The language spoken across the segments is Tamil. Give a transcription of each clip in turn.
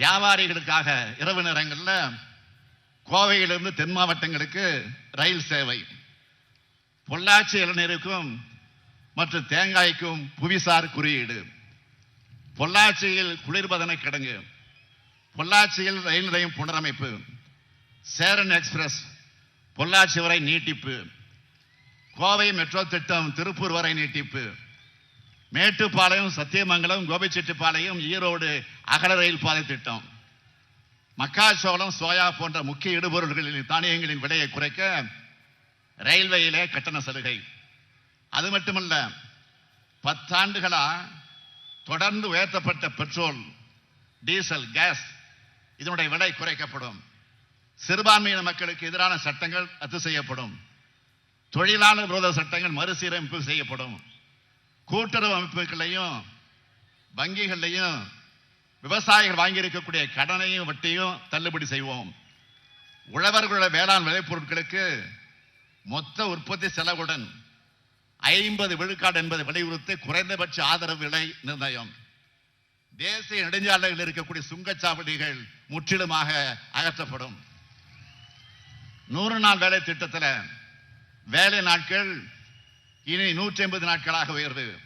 வியாபாரிகளுக்காக இரவு நேரங்களில் கோவையிலிருந்து தென் மாவட்டங்களுக்கு ரயில் சேவை. பொள்ளாச்சி இளநீருக்கும் மற்றும் தேங்காய்க்கும் புவிசார் குறியீடு. பொள்ளாச்சியில் குளிர்பதன கிடங்கு. பொள்ளாச்சியில் ரயில் நிலையம் புனரமைப்பு. சேரன் எக்ஸ்பிரஸ். பொள்ளாச்சி வரை நீட்டிப்பு. கோவை மெட்ரோ திட்டம் திருப்பூர் வரை நீட்டிப்பு. மேட்டுப்பாளையம் சத்தியமங்கலம் கோபிச்செட்டிப்பாளையம் ஈரோடு அகல ரயில் பாதை திட்டம். மக்காச்சோளம் சோயா போன்ற முக்கிய இடுபொருள்களின் தானியங்களின் விலையை குறைக்க ரயில்வேயிலே கட்டண சலுகை. அது மட்டுமல்ல பத்தாண்டுகளா தொடர்ந்து உயர்த்தப்பட்ட பெட்ரோல் டீசல் கேஸ் இதனுடைய விலை குறைக்கப்படும். சிறுபான்மையின மக்களுக்கு எதிரான சட்டங்கள் ரத்து செய்யப்படும். தொழிலாளர் விரோத சட்டங்கள் மறுசீரமைப்பு செய்யப்படும். கூட்டுறவு அமைப்புகளையும் வங்கிகளையும் விவசாயிகள் வாங்கியிருக்கக்கூடிய கடனையும் வட்டியும் தள்ளுபடி செய்வோம். உழவர்களுடைய வேளாண் விளைபொருட்களுக்கு மொத்த உற்பத்தி செலவுடன் ஐம்பது விழுக்காடு என்பதை வலியுறுத்தி குறைந்தபட்ச ஆதரவு விலை நிர்ணயம். தேசிய நெடுஞ்சாலைகளில் இருக்கக்கூடிய சுங்கச்சாவடிகள் முற்றிலுமாக அகற்றப்படும். நூறு நாள் வேலை திட்டத்தில் வேலை நாட்கள் இனி நூற்றி ஐம்பது நாட்களாக உயர்வு.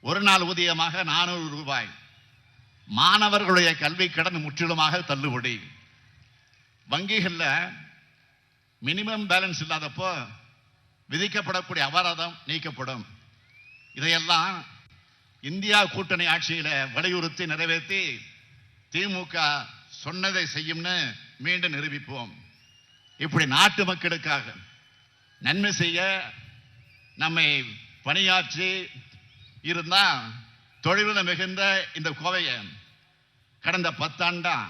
ஒரு நாள் ஊதியமாக நானூறு ரூபாய். மாணவர்களுடைய கல்வி கடன் முற்றிலுமாக தள்ளுபடி. வங்கிகளில் மினிமம் பேலன்ஸ் இல்லாதப்போ விதிக்கப்படக்கூடிய அபராதம் நீக்கப்படும். இதையெல்லாம் இந்தியா கூட்டணி ஆட்சியில் வலியுறுத்தி நிறைவேற்றி திமுக சொன்னதை செய்யும்னு மீண்டும் நிரூபிப்போம். இப்படி நாட்டு மக்களுக்காக நன்மை செய்ய நம்மை பணியாற்றி இருந்தால் தொழில மிகுந்த இந்த கோவையை கடந்த பத்தாண்டா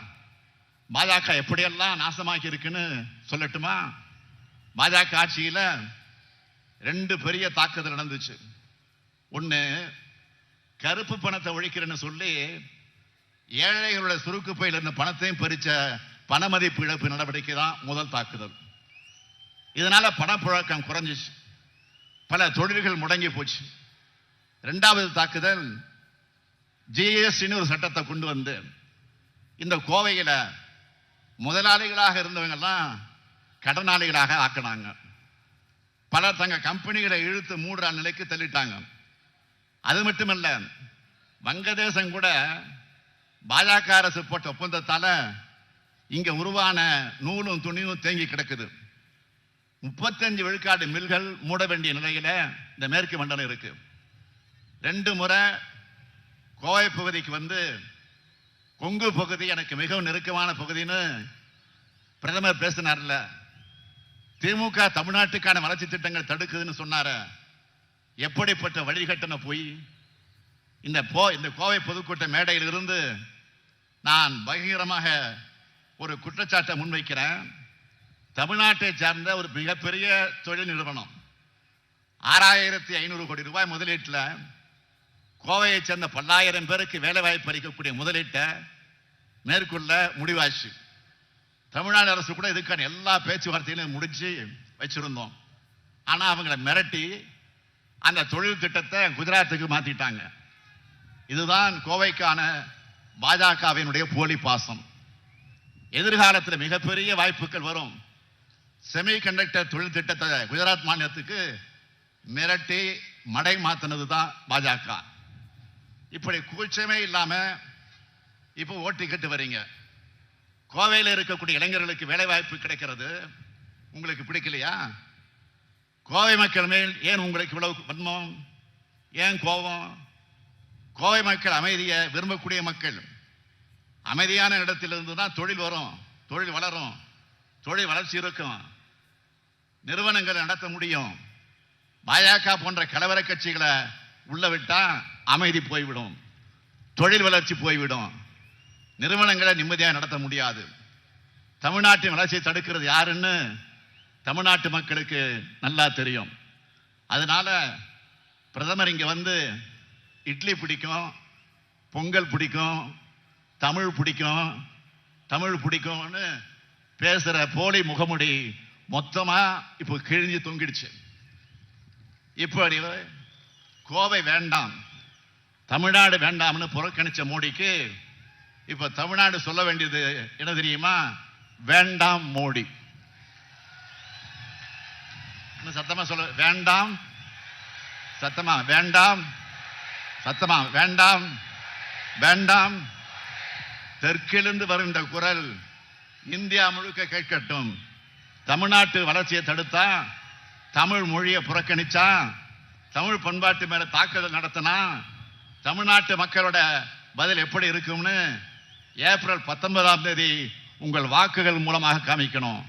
பாஜக எப்படியெல்லாம் நாசமாக்கி இருக்குன்னு சொல்லட்டுமா? பாஜக ஆட்சியில் ரெண்டு பெரிய தாக்குதல் நடந்துச்சு. ஒன்று கருப்பு பணத்தை ஒழிக்கிறேன்னு சொல்லி ஏழைகளோட சுருக்கு இருந்த பணத்தையும் பறித்த பணமதிப்பு இழப்பு நடவடிக்கை தான் முதல் தாக்குதல். இதனால் பணப்புழக்கம் குறைஞ்சிச்சு. பல தொழில்கள் முடங்கி போச்சு. ரெண்டாவது தாக்குதல் ஜிஎஸ்டின்னு ஒரு சட்டத்தை கொண்டு வந்து இந்த கோவையில் முதலாளிகளாக இருந்தவங்கெல்லாம் கடனாளிகளாக ஆக்கினாங்க. பலர் தங்கள் கம்பெனிகளை இழுத்து மூடுற நிலைக்கு தள்ளிட்டாங்க. அது மட்டுமல்ல வங்கதேசம் கூட பாஜக அரசு போட்ட ஒப்பந்தத்தால் இங்கே உருவான நூலும் துணியும் தேங்கி கிடக்குது. முப்பத்தஞ்சு விழுக்காடு மில்கள் மூட வேண்டிய நிலையில் இந்த மேற்கு மண்டலம் இருக்குது ரெண்டு முறை கோவை பகுதிக்கு வந்து கொங்கு பகுதி எனக்கு மிகவும் நெருக்கமான பகுதின்னு பிரதமர் பேசினார்ல. திமுக தமிழ்நாட்டுக்கான வளர்ச்சி திட்டங்கள் தடுக்குதுன்னு சொன்னார. எப்படிப்பட்ட வழிகட்டண போய் இந்த போ இந்த கோவை பொதுக்கூட்ட மேடையில் இருந்து நான் பகிரமாக ஒரு குற்றச்சாட்டை முன்வைக்கிறேன். தமிழ்நாட்டை சார்ந்த ஒரு மிகப்பெரிய தொழில் நிறுவனம். ஆறாயிரத்தி ஐநூறு கோடி ரூபாய் முதலீட்டில் கோவையை சேர்ந்த பல்லாயிரம் பேருக்கு வேலை வாய்ப்பு அளிக்கக்கூடிய முதலீட்டை மேற்கொள்ள முடிவாச்சு. தமிழ்நாடு அரசு கூட இதுக்கான எல்லா பேச்சுவார்த்தைகளையும் முடிச்சு வச்சிருந்தோம். ஆனால் அவங்கள மிரட்டி அந்த தொழில் திட்டத்தை குஜராத்துக்கு மாத்திட்டாங்க. இதுதான் கோவைக்கான பாஜகவினுடைய போலி பாசம் எதிர்காலத்தில் மிகப்பெரிய வாய்ப்புகள் வரும். செமிகண்டக்டர் தொழில் திட்டத்தை குஜராத் மாநிலத்துக்கு மிரட்டி மடை மாத்தினது தான் பாஜக. இப்படி கூச்சமே இல்லாமல் இப்போ ஓட்டு கேட்டு வர்றீங்க கோவையில் இருக்கக்கூடிய இளைஞர்களுக்கு வேலைவாய்ப்பு கிடைக்கிறது. உங்களுக்கு பிடிக்கலையா? கோவை மக்கள் மேல் ஏன் உங்களுக்கு இவ்வளவு வன்மம்? ஏன் கோபம்? கோவை மக்கள் அமைதியை விரும்பக்கூடிய மக்கள். அமைதியான இடத்திலிருந்து தான் தொழில் வரும். தொழில் வளரும். தொழில் வளர்ச்சி இருக்கும். நிறுவனங்களை நடத்த முடியும். பாஜக போன்ற கலவர கட்சிகளை உள்ள விட்டால் அமைதி போய்விடும். தொழில் வளர்ச்சி போய்விடும். நிறுவனங்களை நிம்மதியாக நடத்த முடியாது. தமிழ்நாட்டின் வளர்ச்சியை தடுக்கிறது யாருன்னு தமிழ்நாட்டு மக்களுக்கு நல்லா தெரியும். அதனால் பிரதமர் இங்கே வந்து இட்லி பிடிக்கும் பொங்கல் பிடிக்கும் தமிழ் பிடிக்கும் தமிழ் பிடிக்கும்னு பேசுகிற போலி முகமுடி மொத்தமாக இப்போ கிழிஞ்சு தொங்கிடுச்சு. இப்போ கோவை வேண்டாம். தமிழ்நாடு வேண்டாம்னு புறக்கணிச்ச மோடிக்கு இப்ப தமிழ்நாடு சொல்ல வேண்டியது என்ன தெரியுமா? வேண்டாம் மோடி. இன்னும் சத்தமா சொல்ல. வேண்டாம் சத்தமா வேண்டாம் சத்தமா வேண்டாம் வேண்டாம். தெற்கிலிருந்து வருகின்ற குரல் இந்தியா முழுக்க கேட்கட்டும். தமிழ்நாட்டு வளர்ச்சியை தடுத்தா தமிழ் மொழியை புறக்கணிச்சா தமிழ் பண்பாட்டு மேல தாக்குதல் நடத்தினா தமிழ்நாட்டு மக்களோட பதில் எப்படி இருக்கும்னு ஏப்ரல் பத்தொன்பதாம் தேதி உங்கள் வாக்குகள் மூலமாக காமிக்கணும்.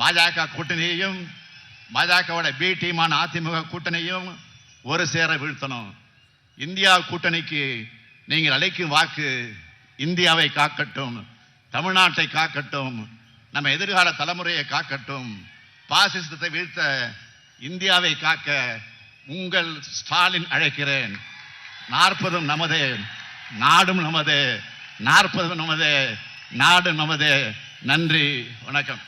பாஜக கூட்டணியையும் பாஜகவோட பி டீமான அதிமுக கூட்டணியும் ஒரு சேர வீழ்த்தணும். இந்தியா கூட்டணிக்கு நீங்கள் அளிக்கும் வாக்கு இந்தியாவை காக்கட்டும் தமிழ்நாட்டை காக்கட்டும் நம்ம எதிர்கால தலைமுறையை காக்கட்டும் பாசிசத்தை வீழ்த்த இந்தியாவை காக்க உங்கள் ஸ்டாலின் அழைக்கிறேன். நாற்பதும் நமது நாடும் நமது நாற்பதும் நமது நாடு நமது. நன்றி வணக்கம்.